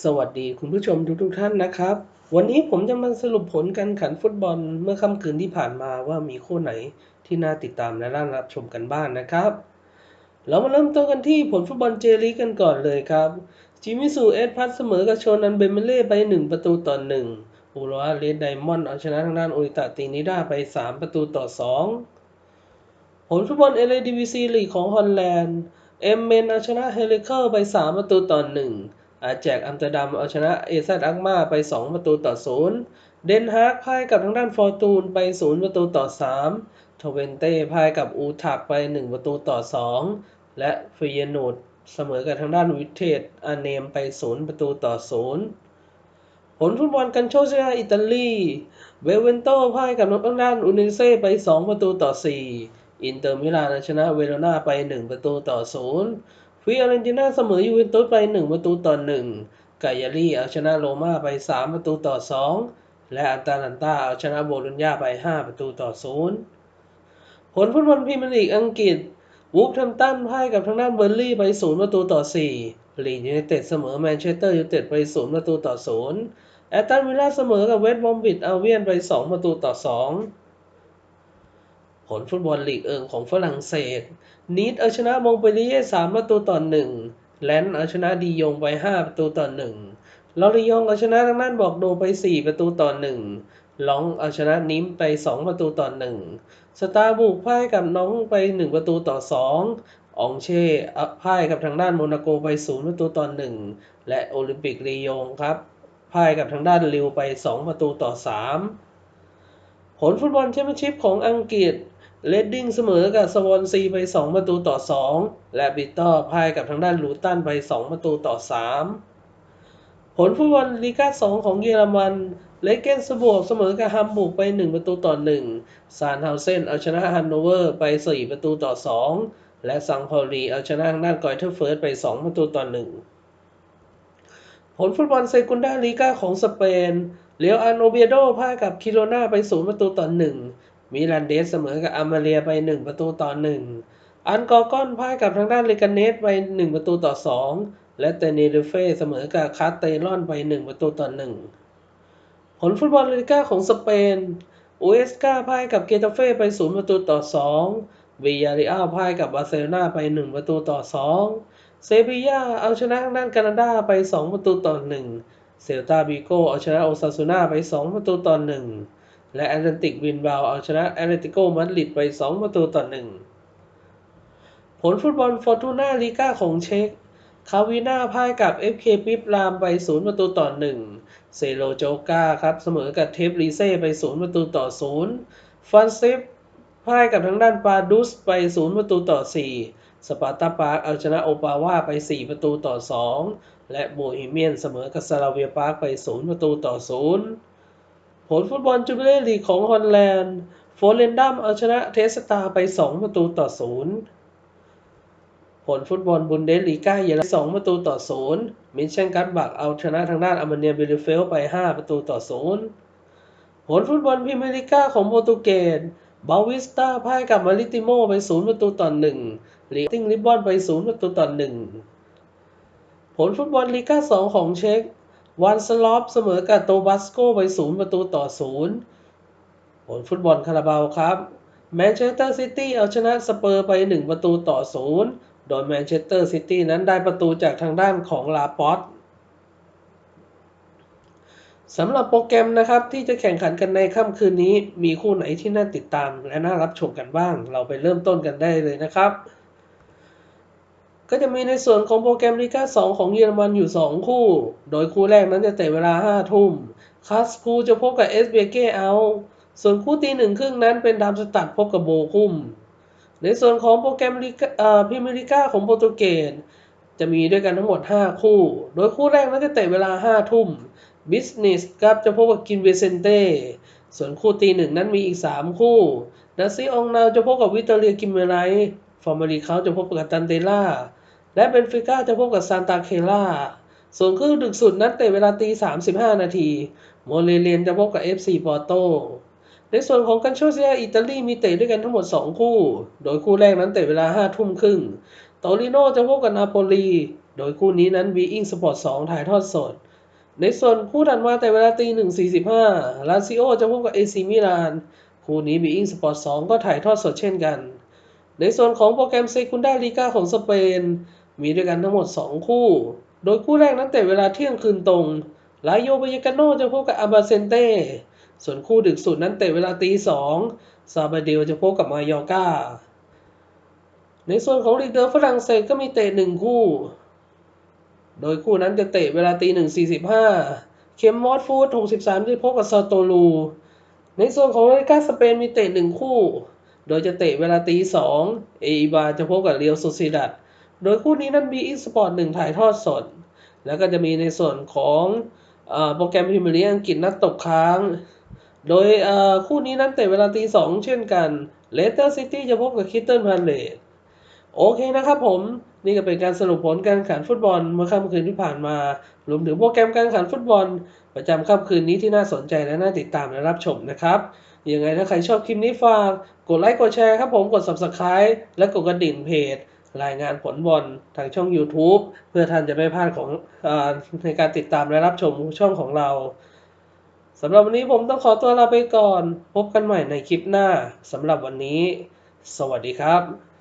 สวัสดีคุณผู้ชมทุกทท่านนะครับ วันนี้ผมจะมาสรุปผลการแข่งขันฟุตบอลเมื่อค่ำคืนที่ผ่านมาว่ามีคู่ไหนที่น่าติดตามและน่ารับชมกันบ้างนนะครับ เรามาเริ่มต้นกันที่ผลฟุตบอลเจลีกกันก่อนเลยครับ จิมิสูเอสพัทเสมอกับโชนันเบเมเล่ไป1ประตูต่อ1อูรวาเลดไดมอนด์เอาชนะทางด้านโอริตาตินิด้าไป 3 ประตูต่อ 2 ผลฟุตบอลเอเลดีวีซีลีกของฮอลแลนด์เอ็มเมนเอาชนะเฮลิเคิลไป 3 ประตูต่อ1อา แจกอัมสเตอร์ดัมเอาชนะเอซัดอักมาไป 2 ประตูต่อ 0 เดนฮากพ่ายกับทางด้านฟอร์ตูนไป 0 ประตูต่อ 3 ทเวนเต้พ่ายกับอูทักไป 1 ประตูต่อ 2 และฟิเยนูดเสมอกับทางด้านวิเทศอาเนมไป 0 ประตูต่อ 0 ผลฟุตบอลกันโชเซียอิตาลีเวเวนโตพ่ายกับทางด้านอูนิเซ่ไป 2 ประตูต่อ 4 อินเตอร์มิลานชนะเวโรนาไป 1 ประตูต่อ 0 ฟิออเรนติน่าเสมอยูเวนตุสไป 1 ประตูต่อ 1 กายาลีเอาชนะโรม่าไป 3 ประตูต่อ 2 และอัตาลันตาเอาชนะโบลุญญาไป 5 ประตูต่อ 0 ผลฟุตบอลพรีเมียร์ลีกอังกฤษ วูฟแฮมตันพ่ายกับทางด้านเบอร์ลี่ไป 0 ประตูต่อ 4 ลีดยูไนเต็ดเสมอแมนเชสเตอร์ยูไนเต็ดไป 0 ประตูต่อ 0 แอตตันวิลล่าเสมอกับเวสต์บอมบิดเอาเวียนไป 2 ประตูต่อ 2 ผลฟุตบอลลีกเอิงของฝรั่งเศส นีดเอาชนะมงเปลีเย่3ประตูต่อ1แลนเอาชนะดียงไป5ประตูต่อ1ลอริยองเอาชนะทางด้านบอกโดไป4ประตูต่อ1ลองเอาชนะนิมไป2ประตูต่อ1สตาร์บุกพ่ายกับน้องไป1ประตูต่อ2ององเช่พ่ายกับทางด้านโมนาโกไป0ประตูต่อ1และโอลิมปิกลียงครับพ่ายกับทางด้านลิวไป2ประตูต่อ3ผลฟุตบอลแชมเปี้ยนชิพของอังกฤษ เลดดิ้งเสมอกับสวอนซีไป 2 ประตูต่อ 2 และบิตเตอร์พ่ายกับทางด้านลูตันไป 2 ประตูต่อ 3 ผลฟุตบอลลีกา2 ของเยอรมันเลเกนสบวกเสมอกับฮัมบูร์กไป 1 ประตูต่อ 1 ซานเฮาเซนเอาชนะฮันโนเวอร์ไป 4 ประตูต่อ 2 และซังพอลีเอาชนะทางด้านกอยเทอร์เฟิร์สไป 2 ประตูต่อ 1 ผลฟุตบอลเซกุนดาลีกาของสเปนเลียวอันโอเบียโดพ่ายกับคิโรนาไป 0 ประตูต่อ 1 มิลันเดสเสมอกับอามาเลียไป 1 ประตูต่อ 1 อันกอร์กอนพ่ายกับทางด้านเลกาเนสไป 1 ประตูต่อ 2 และเตเนเดเฟ่เสมอกับคาสเตลอนไป 1 ประตูต่อ 1 ผลฟุตบอลลีกาของสเปนอูเอสกาพ่ายกับเกตาเฟ่ไป 0 ประตูต่อ 2วิยาริอาพ่ายกับบาร์เซโลนาไป 1 ประตูต่อ 2 เซบียาเอาชนะทางด้านแคนาดาไป 2 ประตูต่อ 1 เซลตาบิโกเอาชนะโอซาซูนาไป 2 ประตูต่อ 1 และแอตเลนติกวินบาวเอาชนะแอตเลติโกมาดริดไป 2 ประตูต่อ1ผลฟุตบอลฟอร์ตูน่าลีกาของเช็กคาวิน่าพ่ายกับ FK ปิปรามไป 0 ประตูต่อ1เซโลโจกาครับ เสมอกับเทปลีเซ่ไป 0 ประตูต่อ 0 ฟันเซฟพ่ายกับทางด้านปาดุสไป 0 ประตูต่อ 4 สปาร์ตาปาร์กเอาชนะโอปาว่าไป 4 ประตูต่อ 2 และโบฮีเมียนเสมอกับซาลาเวียปาร์กไป 0 ประตูต่อ 0 ผลฟุตบอลจูเบเล่ลีกของฮอลแลนด์โฟเรนดัมเอาชนะเทสตาไป 2 ประตูต่อ 0 ผลฟุตบอลบุนเดสลีกาเยอรมัน2ประตูต่อ 0 มิเชนกัตบักเอาชนะทางด้านอาร์เมเนียเบลิเฟลไป 5 ประตูต่อ 0 ผลฟุตบอลพรีเมียร์ลีกาของโปรตุเกสบาวิสตาพ่ายกับมาริติโมไป 0 ประตูต่อ 1ลีติงลิบบอนไป 0 ประตูต่อ 1 ผลฟุตบอลลีกา2ของเช็ก วันสลอปเสมอกับโตบัสโกไป0ประตูต่อ0ผลฟุตบอลคาราบาวครับแมนเชสเตอร์ซิตี้เอาชนะสเปอร์ไป 1 ประตูต่อ0โดยแมนเชสเตอร์ซิตี้นั้นได้ประตูจากทางด้านของลาปอตสำหรับโปรแกรมนะครับที่จะแข่งขันกันในค่ำคืนนี้ มีคู่ไหนที่น่าติดตามและน่ารับชมกันบ้าง เราไปเริ่มต้นกันได้เลยนะครับ ก็จะมีในส่วนของโปรแกรมลีกา2ของเยอรมันอยู่ 2 คู่ โดยคู่แรกนั้นจะเตะเวลา 5 ทุ่มคาสพูจะพบกับเอสเบเกเอาส่วนคู่ตีหนึ่งครึ่งนั้นเป็นดามสตัดพบกับโบคุม ในส่วนของโปรแกรมลีกาพรีเมียร์ลีกาของโปรตุเกสจะมีด้วยกันทั้งหมด 5 คู่ โดยคู่แรกนั้นจะเตะเวลา 5 ทุ่มบิสเนสครับจะพบกับกินเวเซนเต้ ส่วนคู่ตีหนึ่งนั้นมีอีก 3 คู่นาซีองนาจะพบกับวิตเตอเรียกิมเมไรฟอร์มารีเขาจะพบกับตันเตล่า และเบนฟิก้าจะพบกับซานตาเคล่า ส่วนคู่ดึกสุดนั้นเตะเวลาตี 35 นาที โมเลเลียนจะพบกับ FC ปอร์โต ในส่วนของกันโชเซียอิตาลีมีเตะด้วยกันทั้งหมด 2 คู่ โดยคู่แรกนั้นเตะเวลา 5 ทุ่มครึ่ง โตริโนจะพบกับนาโปลี โดยคู่นี้นั้น v ีอิงสปอร์ต2ถ่ายทอดสด ในส่วนคู่ถัดมาแต่เวลาตี 1.45 ลาซิโอจะพบกับเอซีมิลาน คู่นี้ v ีอิงสปอร์ต2ก็ถ่ายทอดสดเช่นกัน ในส่วนของโปรแกรมเซคุนดาลีกาของสเปน มีด้วยกันทั้งหมด 2 คู่ โดยคู่แรกนั้นแต่เวลาเที่ยงคืนตรงลาโยเบยกาโนจะพบกับอาบาเซนเต้ ส่วนคู่ดึกสุดนั้นเตะเวลาตีสองซาบาเดลจะพบกับมายอกาในส่วนของลีกเดอร์ฝรั่งเศสก็มีเตะหนึ่งคู่ โดยคู่นั้นจะเตะเวลาตีหนึ่งสี่สิบห้าเคมมอสฟูดหกสิบสามจะพบกับซาโตลู ในส่วนของรายกาสเปนมีเตะหนึ่งคู่ โดยจะเตะเวลาตีสองเอบาจะพบกับเรียวโซซิดัด โดยคู่นี้นั้นมีอีสปอร์ตหนึ่งถ่ายทอดสด แล้วก็จะมีในส่วนของอโปรแกรมพรีเมียร์ลีกอังกฤษนัดตกค้าง โดยคู่นี้นั้นเตะเวลาตีสองเช่นกันเลสเตอร์ซิตี้จะพบกับคิตเติลพาเลตโอเคนะครับผมนี่ก็เป็นการสรุปผลการแข่งขันฟุตบอลเมื่อค่ำคืนที่ผ่านมา รวมถึงโปรแกรมการแข่งขันฟุตบอล ประจำค่ำคืนนี้ที่น่าสนใจและน่าติดตามและรับชมนะครับยังไงถ้าใครชอบคลิปนี้ฝาก กดไลค์กดแชร์ครับผมกด subscribe และกดกระดิ่งเพจ รายงานผลบอลทางช่อง YouTube เพื่อท่านจะไม่พลาดของอในการติดตามและรับชมช่องของเราสำหรับวันนี้ผมต้องขอตัวลาไปก่อน พบกันใหม่ในคลิปหน้าสำหรับวันนี้ สวัสดีครับ